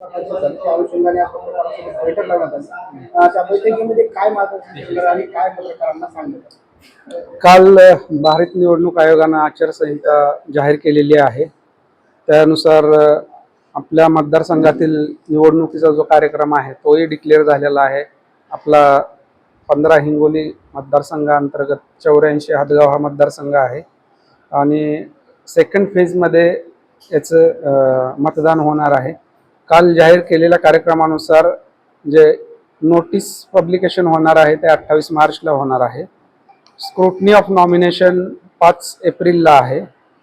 त्या अनुषंगाने बैठक लावण्यात आली त्या बैठकीमध्ये काय मार्गदर्शन केलं आणि काय पत्रकारांना सांगितलं काल भारत निवडणूक आयोगानं आचारसंहिता जाहीर केलेली आहे. त्यानुसार आपल्या मतदारसंघातील निवडणुकीचा जो कार्यक्रम आहे तोही डिक्लेअर झालेला आहे. आपला पंधरा हिंगोली मतदारसंघाअंतर्गत चौऱ्याऐंशी हादगाव हा मतदारसंघ आहे. आणि सेकंड फेजमध्ये याचं मतदान होणार आहे. काल जाहीर केलेल्या कार्यक्रमानुसार जे नोटीस पब्लिकेशन होणार आहे ते अठ्ठावीस मार्चला होणार आहे. स्क्रुटनी ऑफ नॉमिनेशन पाच एप्रिलला आहे.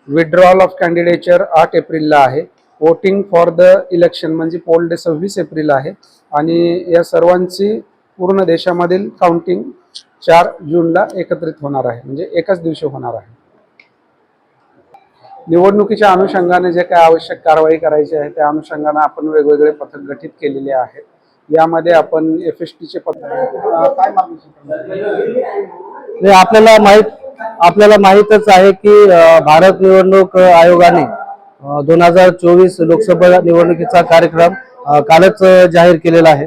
विड्रॉल ऑफ कॅन्डिडेचर आठ एप्रिलला आहे. वोटिंग फॉर द इलेक्शन म्हणजे पोल डे सव्वीस एप्रिल आहे. आणि या सर्वांची पूर्ण देशामधील काउंटिंग चार जूनला एकत्रित होणार आहे. म्हणजे एकाच दिवशी होणार आहे. निवडणुकीच्या अनुषंगाने जे काय आवश्यक कारवाई करायची आहे त्या अनुषंगाने आपण वेगवेगळे पथक गठीत केलेले आहेत. यामध्ये आपण एफ एस टीचे पथक काय हे आपल्याला माहीत आपल्याला माहीतच आहे की भारत निवडणूक आयोगाने दोन हजार चोवीस लोकसभा निवडणुकीचा कार्यक्रम कालच जाहीर केलेला आहे.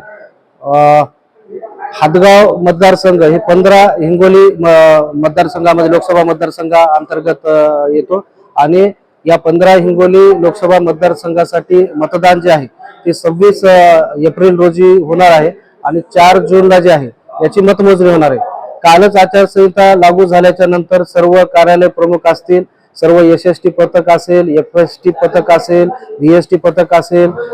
हादगाव मतदारसंघ हे पंधरा हिंगोली म- मतदारसंघामध्ये लोकसभा मतदारसंघा अंतर्गत येतो. आणि या पंधरा हिंगोली लोकसभा मतदारसंघासाठी मतदान जे आहे ते सव्वीस एप्रिल रोजी होणार आहे आणि चार जूनला जे आहे याची मतमोजणी होणार आहे. कालच आचारसंहिता लागू झाल्याच्यानंतर सर्व कार्यालय प्रमुख असतील सर्व एस एस टी पथक असेल एफ एस टी पथक असेल व्ही एस टी पथक असेल